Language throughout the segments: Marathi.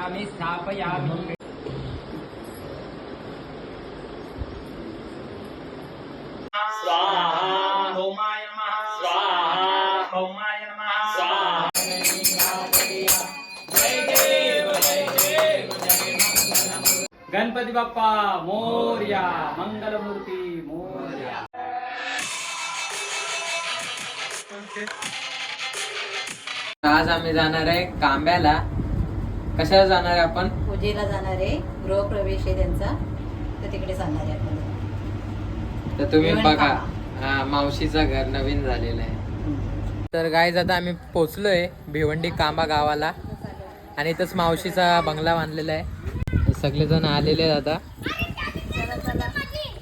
स्थापयामि स्थापयामि। स्वाहा। भौमाय नमः। स्वाहा। भौमाय नमः। स्वाहा गणपती बाप्पा मोर्या। मंगलमूर्ती मोर्या। आज आम्ही जाणार आहे कांब्याला. कशाला जाणार आहे आपण? पूजेला जाणार आहे. गृहप्रवेश आहे त्यांचा. तर तिकडे जाणार आहे आपण. तर तुम्ही जेवण बघा. हा मावशीचं घर नवीन झालेलं आहे. तर गाईज आता आम्ही पोचलोय भिवंडी कांबा गावाला. आणि इथंच मावशीचा बंगला बांधलेला आहे. सगळेजण आलेले आहेत आता.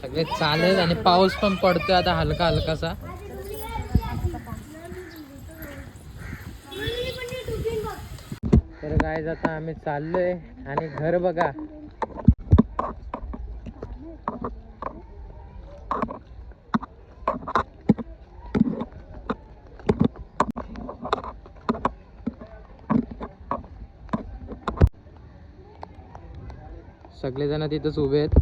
सगळे चालेल आणि पाऊस पण पडतोय आता हलका हलकासा तर आता आम्ही चाललोय आणि घर बघा. सगळेजण तिथंच उभे आहेत.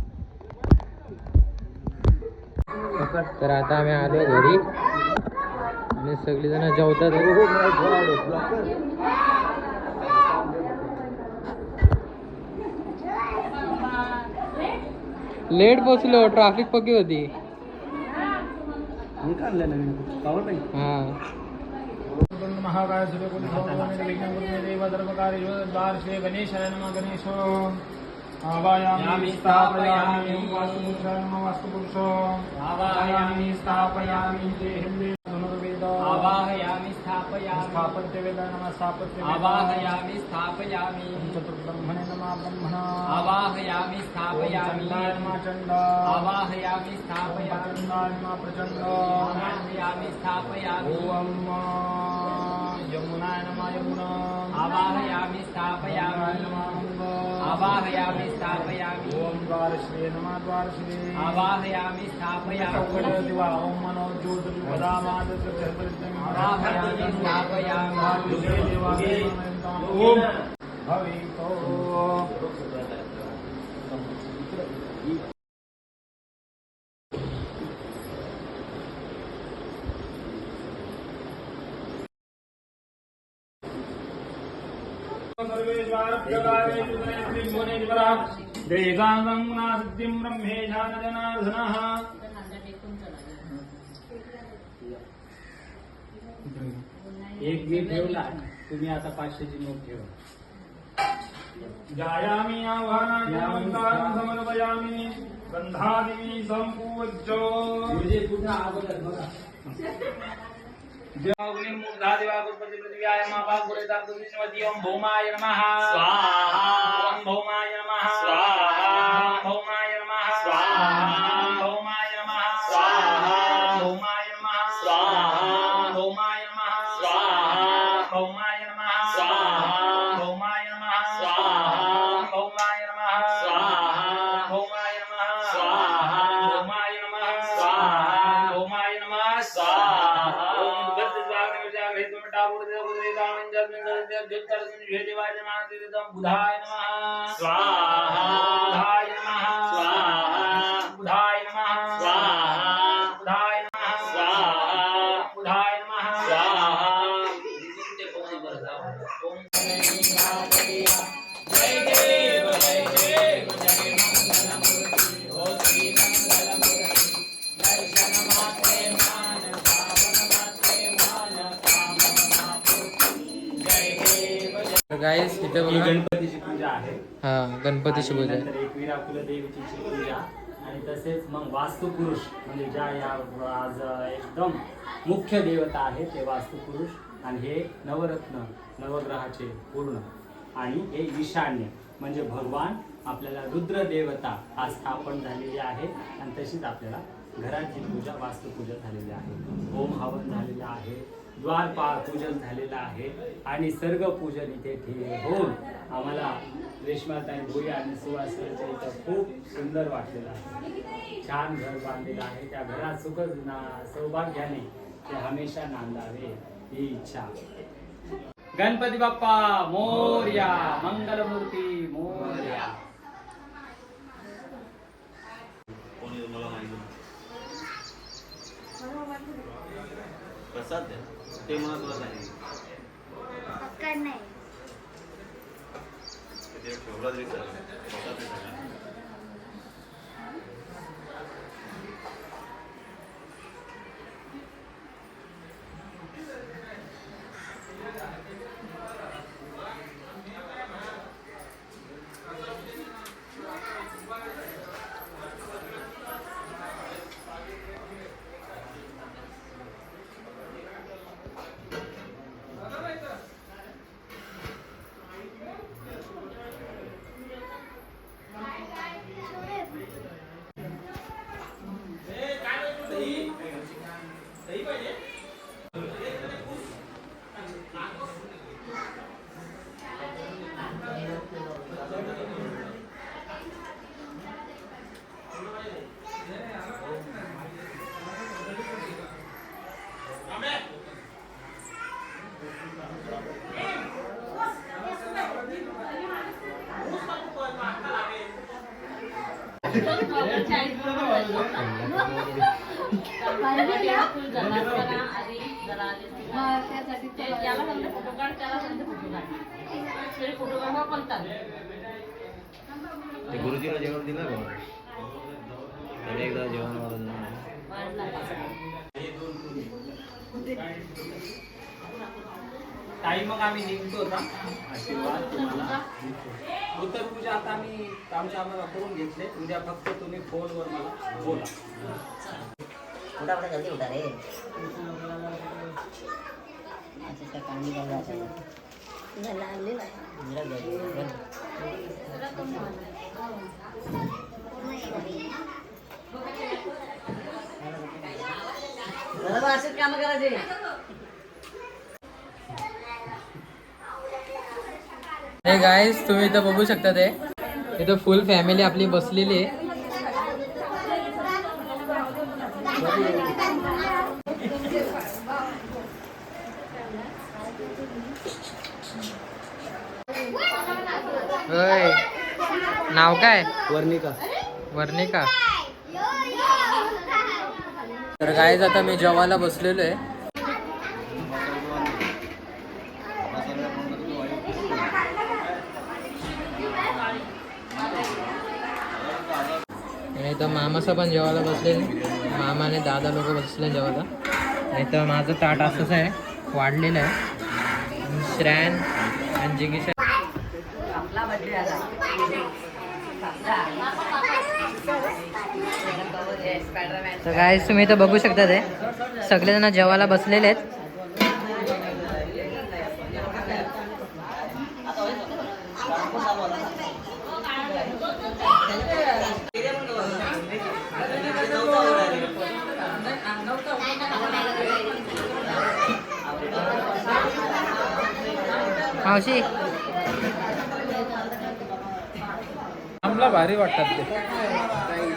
तर आता आम्ही आलो घरी. आणि सगळेजण जेवतात. లేట్ బస్సులో ట్రాఫిక్ పక్కి వద్ది महाकाय सूर्य कुल विघ्न गुरु देव धर्मकारि द्वार श्री गणेशाय नमः गणेशो आवायामि स्थापयामि वास्तुपुरुषो नमः वास्तुपुरुषो आवायामि स्थापयामि जय हिन्दे आवाहयामि स्थापयामि। स्थापत्य वेद नमः स्थापत्य आवाहयामि स्थापयामि। चतुर्ब्रह्मणे नमः ब्रह्मणा। आवाहयामि स्थापयामि। नमः चण्ड। आवाहयामि स्थापयामि। नमः प्रचण्ड। आवाहयामि स्थापयामि। ॐ यमुनाय नमः यमुना। आवाहयामि स्थापयामि। आवाहयामि स्थापयामि। ॐ द्वारश्री नमः द्वारश्री आवाहयामि स्थापयामि। दिवा मनो ज्योतिर्वदामाद आवाहयामि स्थापयामि। ॐ भवितो। ईश्वरा देगांगना सिद्धिं ब्रह्मेशान जनार्दनः एक मी ठेवला तुम्ही आता पाचशेची नोट ठेवा. जायामी आव्हानायामी गंधादिनी म्हणजे पुन्हा आवडत बघा. भौमाय नमः। स्वाहा। भौमाय बुधाय नमः। गाईस इथे ही बघा. गणपतीची पूजा आहे. हा गणपतीची आणि पूजा आहे. नंतर एकविरा कुलदेवीची पूजा. आणि तसेच मग वास्तुपुरुष म्हणजे ज्या या आज एकदम मुख्य देवता आहे ते वास्तुपुरुष. आणि हे नवरत्न नवग्रहाचे पूर्ण. आणि हे ईशान्य म्हणजे भगवान आपल्याला रुद्र देवता आज स्थापन झालेली आहे आणि तशीच आपल्याला घराची पूजा वास्तुपूजा झालेली आहे. ओम हवन झालेलं आहे. द्वारपाळ पूजन झालेलं आहे आणि सर्व पूजन इथे होऊन आम्हाला रेशमाताई भोई आणि सुवासनाच्या इथं खूप सुंदर वाटलेलं आहे. छान घर बांधलेलं आहे. त्या घरात सुखच ना सौभाग्याने ते हमेशा नांदावे ही इच्छा. गणपती बाप्पा मोर्या मंगलमूर्ती मोर्या. प्रसाद द्या ते महत्वाचं आहे. ठेवला तरी चालेल प्रसाद द्या सगळ्यांना. ते गुरुजीला जेवण दिलं का एकदा जेवण ताई मग आम्ही निघतो आता. आशीर्वाद तुम्हाला. उत्तर पूजा आता आम्ही आमच्या आम्हाला करून घेतले. उद्या फक्त तुम्ही फोनवर मला बोला. उठा जल्दी उठा रे अच्छा काम करायचे हे गाईज तुम्ही इथं बघू शकता ते. इथं फुल फॅमिली आपली बसलेली आहे. नाव काय? वर्णिका. वर्णिका. तर गाईज आता मी जेवायला बसलेलो आहे. आणि इथं मामाचं पण जेवायला बसलेले मामा आणि दादा लोक बसले जेवायला. आणि इथं माझं ताट असंच आहे. वाढलेलं आहे. श्रॅन आणि जिगीशा. तर काय तुम्ही इथं बघू शकता ते. सगळेजण जेवायला बसलेले आहेत. मावशी. आम्हाला भारी वाटतात ते.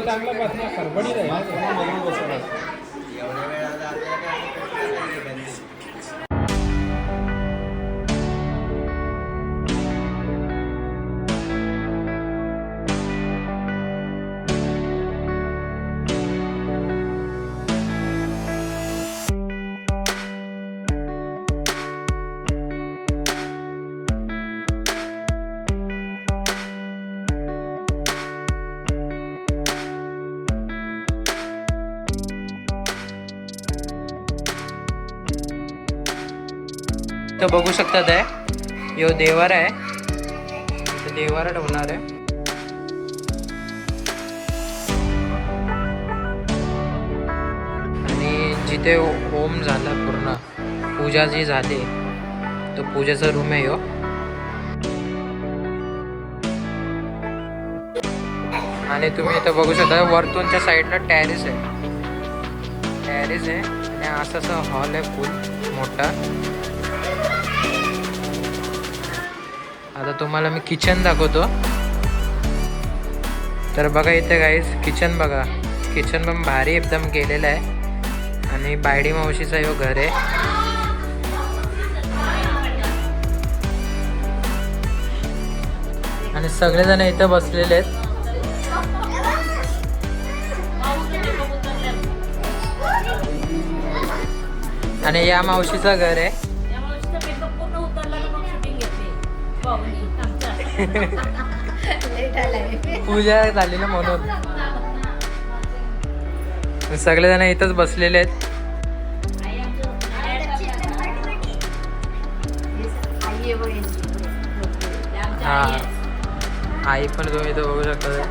चांगलं बसणार खरबडीत आहे तर बघू शकता ते. यो देवार आहे. इथं देवारा ठेवणार आहे. आणि जिथे ओम झाला पूर्ण पूजा जी झाली तो पूजेचा रूम आहे यो. आणि तुम्ही इथं बघू शकता वरतूनच्या साईडला टॅरिस आहे. टॅरिस आहे आणि असं असा हॉल आहे फुल मोठा. आता तुम्हाला मी किचन दाखवतो. तर बघा इथे गाईज किचन बघा. किचन पण भारी एकदम केलेलं आहे. आणि बायडी मावशीचा यो घर आहे. आणि सगळेजण इथं बसलेले आहेत. आणि या मावशीचं घर आहे. पूजा झाली ना म्हणून. सगळेजण इथंच बसलेले आहेत. हा. आई पण तुम्ही इथं बघू शकता.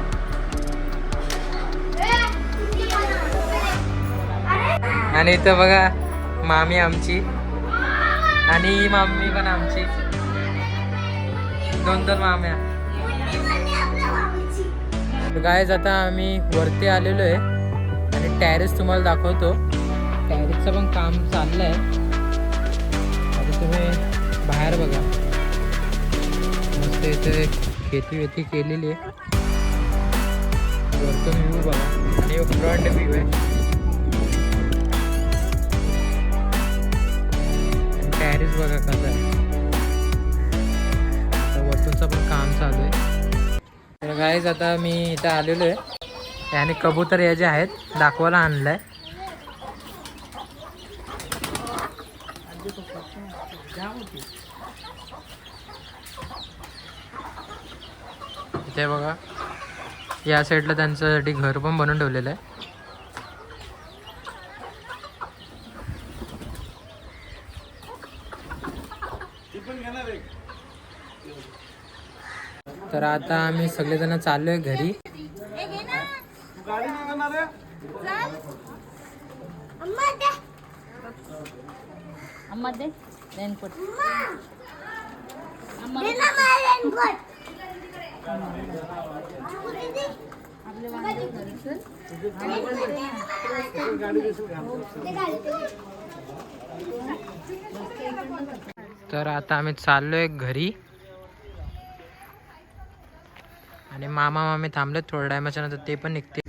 आणि इथं बघा मामी आमची. आणि मामी पण आमची. दोन दोन माम्या गायज आता आम्ही वरती आलेलो आहे. आणि टॅरेस तुम्हाला दाखवतो. टॅरेसचं पण काम चाललं आहे आता तुम्ही बाहेर बघा. मस्त इथे खेती वेती केलेली आहे. वरतून व्ह्यू बघा. आणि फ्रंट व्ह्यू आहे. टॅरिस बघा कसं गाईज आता मी इथं आलेलो आहे. आणि कबूतर या जे आहेत दाखवायला आणलं आहे इथे बघा या साईडला त्यांच्यासाठी घर पण बनवून ठेवलेलं आहे. तर आता आम्ही सगळेजण चाललोय घरी. अम्मा दे. रेनकोट. तर आता आम्ही चाललोय घरी. आणि मामा मामी थांबलेत थोड्या टायमाच्या नंतर ते पण निघते